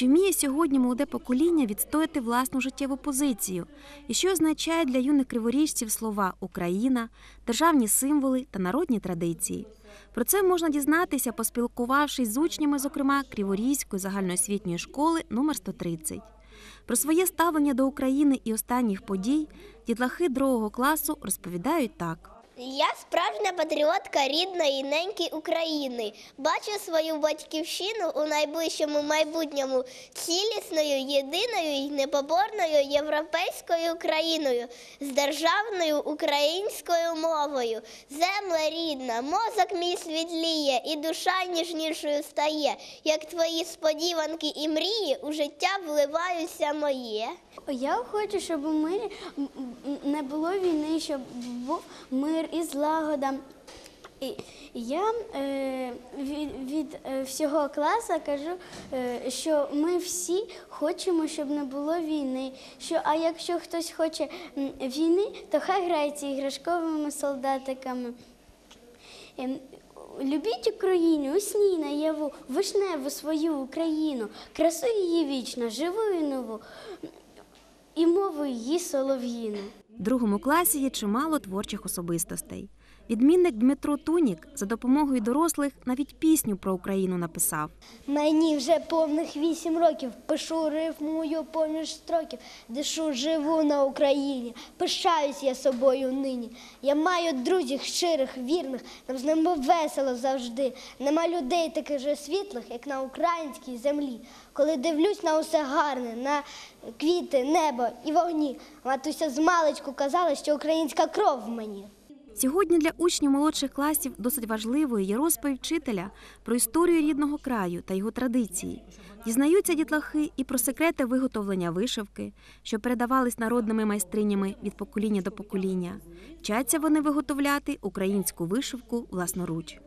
Чи вміє сьогодні молоде покоління відстояти власну життєву позицію? І що означає для юних криворіжців слова Україна, державні символи та народні традиції? Про це можна дізнатися, поспілкувавшись з учнями, зокрема Криворізької загальноосвітньої школи номер 130. Про своє ставлення до України і останніх подій дітлахи другого класу розповідають так. Я справжня патріотка рідної неньки України. Бачу свою батьківщину у найближчому майбутньому цілісною, єдиною і непоборною європейською країною з державною українською мовою. Земля рідна, мозок мій світліє, і душа ніжнішою стає. Як твої сподіванки і мрії у життя вливаються моє. Я хочу, щоб у мирі не було війни, щоб був мир і злагода. І я е, від, від е, всього класу кажу, е, що ми всі хочемо, щоб не було війни. Що, а якщо хтось хоче війни, то хай грається іграшковими солдатиками. Ем, Любіть Україну, усній наяву, вишневу свою Україну, красу її вічно, живу і нову, і мову її солов'їну. В другому класі є чимало творчих особистостей. Відмінник Дмитро Тунік за допомогою дорослих навіть пісню про Україну написав. Мені вже повних вісім років. Пишу рифмую поміж строків, дишу, живу на Україні. Пишаюсь я собою нині. Я маю друзів щирих, вірних, нам з ними весело завжди. Нема людей таких же світлих, як на українській землі. Коли дивлюсь на усе гарне, на квіти, небо і вогні. Матуся з маличку казала, що українська кров в мені. Сьогодні для учнів молодших класів досить важливою є розповідь вчителя про історію рідного краю та його традиції. Дізнаються дітлахи і про секрети виготовлення вишивки, що передавались народними майстринями від покоління до покоління. Вчаться вони виготовляти українську вишивку власноруч.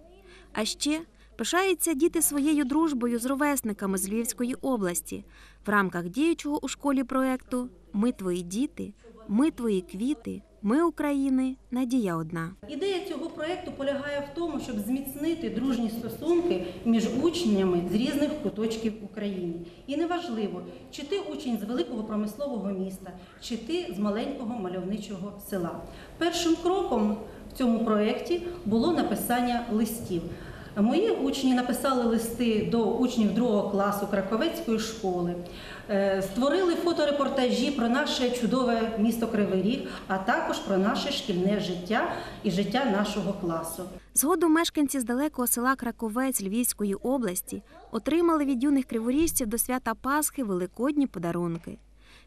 А ще пишаються діти своєю дружбою з ровесниками з Львівської області в рамках діючого у школі проекту Ми твої діти, ми твої квіти, ми України, надія одна. Ідея цього проєкту полягає в тому, щоб зміцнити дружні стосунки між учнями з різних куточків України. І неважливо, чи ти учень з великого промислового міста, чи ти з маленького мальовничого села. Першим кроком в цьому проєкті було написання листів. Мої учні написали листи до учнів другого класу Краковецької школи, е, створили фоторепортажі про наше чудове місто Кривий Ріг, а також про наше шкільне життя і життя нашого класу. Згодом мешканці з далекого села Краковець Львівської області отримали від юних криворіжців до свята Пасхи великодні подарунки.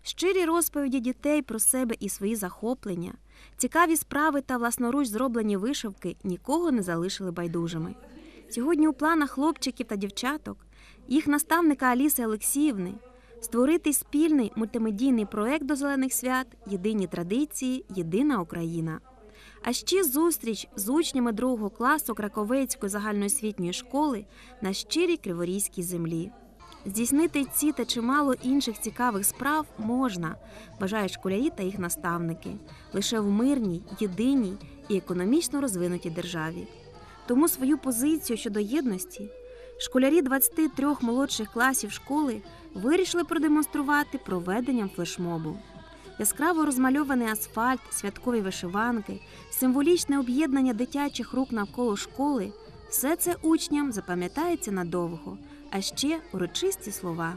Щирі розповіді дітей про себе і свої захоплення, цікаві справи та власноруч зроблені вишивки нікого не залишили байдужими. Сьогодні у планах хлопчиків та дівчаток, їх наставника Аліси Олексіївни, створити спільний мультимедійний проект до зелених свят Єдині традиції, єдина Україна. А ще зустріч з учнями другого класу Краковецької загальноосвітньої школи на щирій криворізькій землі. Здійснити ці та чимало інших цікавих справ можна, вважають школярі та їх наставники, лише в мирній, єдиній і економічно розвинутій державі. Тому свою позицію щодо єдності школярі 23 молодших класів школи вирішили продемонструвати проведенням флешмобу. Яскраво розмальований асфальт, святкові вишиванки, символічне об'єднання дитячих рук навколо школи все це учням запам'ятається надовго, а ще урочисті слова.